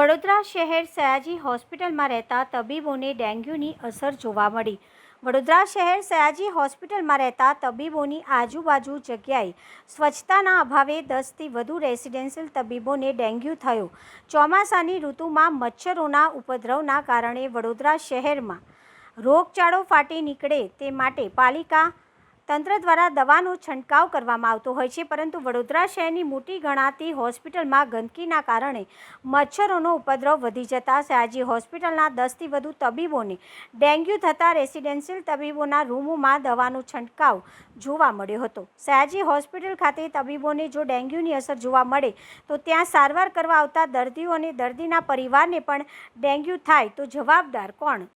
વડોદરા શહેર સયાજી હોસ્પિટલમાં રહેતા તબીબોને ડેન્ગ્યુની અસર જોવા મળી. વડોદરા શહેર સયાજી હોસ્પિટલમાં રહેતા તબીબોની આજુબાજુ જગ્યાએ સ્વચ્છતાના અભાવે દસથી વધુ રેસિડેન્શિયલ તબીબોને ડેન્ગ્યુ થયો. ચોમાસાની ઋતુમાં મચ્છરોના ઉપદ્રવના કારણે વડોદરા શહેરમાં રોગચાળો ફાટી નીકળે તે માટે પાલિકા તંત્ર દ્વારા દવાનો છંટકાવ કરવામાં આવતો હોય છે, પરંતુ વડોદરા શહેરની મોટી ગણાતી હોસ્પિટલમાં ગંદકીના કારણે મચ્છરોનો ઉપદ્રવ વધી જતા સયાજી હોસ્પિટલના દસથી વધુ તબીબોને ડેન્ગ્યુ થતાં રેસિડેન્શિયલ તબીબોના રૂમોમાં દવાનો છંટકાવ જોવા મળ્યો હતો. સયાજી હોસ્પિટલ ખાતે તબીબોને જો ડેન્ગ્યુની અસર જોવા મળે, તો ત્યાં સારવાર કરવા આવતા દર્દીઓ અને દર્દીના પરિવારને પણ ડેન્ગ્યુ થાય તો જવાબદાર કોણ?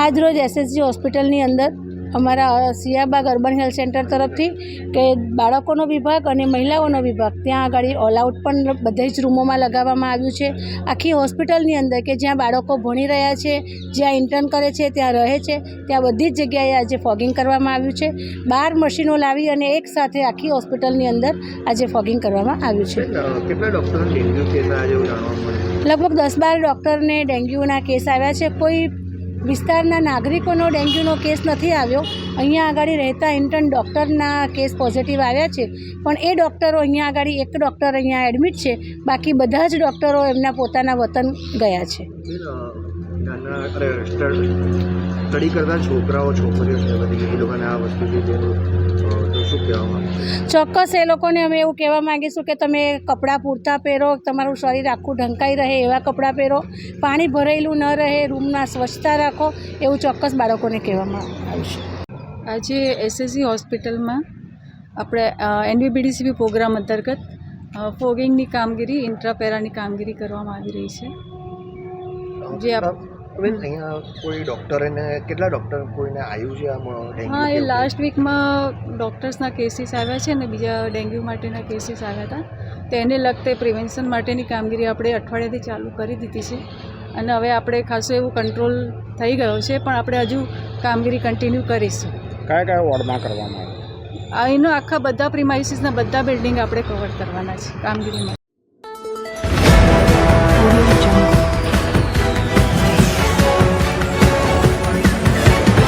આજરોજ એસએસજી હોસ્પિટલની અંદર અમારા સિયાબાગ અર્બન હેલ્થ સેન્ટર તરફથી કે બાળકોનો વિભાગ અને મહિલાઓનો વિભાગ ત્યાં આગળ ઓલ આઉટ પણ બધા જ રૂમોમાં લગાવવામાં આવ્યું છે. આખી હોસ્પિટલની અંદર કે જ્યાં બાળકો ભણી રહ્યા છે જ્યાં ઇન્ટર્ન કરે છે ત્યાં રહે છે ત્યાં બધી જ જગ્યાએ આજે ફોગિંગ કરવામાં આવ્યું છે. બાર મશીનો લાવી અને એક સાથે આખી હોસ્પિટલની અંદર આજે ફોગિંગ કરવામાં આવ્યું છે? લગભગ દસ બાર ડૉક્ટરને ડેન્ગ્યુના કેસ આવ્યા છે. કોઈ વિસ્તારના નાગરિકોનો ડેન્ગ્યુનો કેસ નથી આવ્યો. અહીંયા આગળ રહેતા ઇન્ટર્ન ડૉક્ટરના કેસ પોઝિટિવ આવ્યા છે. પણ એ ડૉક્ટરો અહીંયા આગળ એક ડૉક્ટર અહીંયા એડમિટ છે. બાકી બધા જ ડૉક્ટરો એમના પોતાના વતન ગયા છે. સ્ટડી કરતા છોકરાઓ, છોકરીઓ છે બધી. એ લોકોને આ વસ્તુથી શું કહેવા ચોક્કસ એ લોકોને અમે એવું કહેવા માંગીશું કે તમે કપડાં પૂરતા પહેરો તમારું શરીર આખું ઢંકાઈ રહે એવા કપડાં પહેરો પાણી ભરેલું ન રહે રૂમના સ્વચ્છતા રાખો એવું ચોક્કસ બાળકોને કહેવામાં આવશે. આજે એસએસસી હોસ્પિટલમાં આપણે એનવીબીડીસીબી પ્રોગ્રામ અંતર્ગત ફોગિંગની કામગીરી ઇન્ટ્રાપેરાની કામગીરી કરવામાં આવી રહી છે. જે બેન અહીંયા કોઈ ડૉક્ટરને કેટલા ડૉક્ટર કોઈને આવ્યું છે આમ હા એ લાસ્ટ વીકમાં ડૉક્ટર્સના કેસીસ આવ્યા છે અને બીજા ડેન્ગ્યુ માટેના કેસીસ આવ્યા હતા. તેને લગતે પ્રિવેન્શન માટેની કામગીરી આપણે અઠવાડિયાથી ચાલુ કરી દીધી છે. અને હવે આપણે ખાસો એવું કંટ્રોલ થઈ ગયો છે પણ આપણે હજુ કામગીરી કન્ટિન્યુ કરીશું. કયા કયા વોર્ડમાં કરવામાં આવે એનો આખા બધા પ્રિમાઇસીસના બધા બિલ્ડિંગ આપણે કવર કરવાના છે કામગીરીમાં.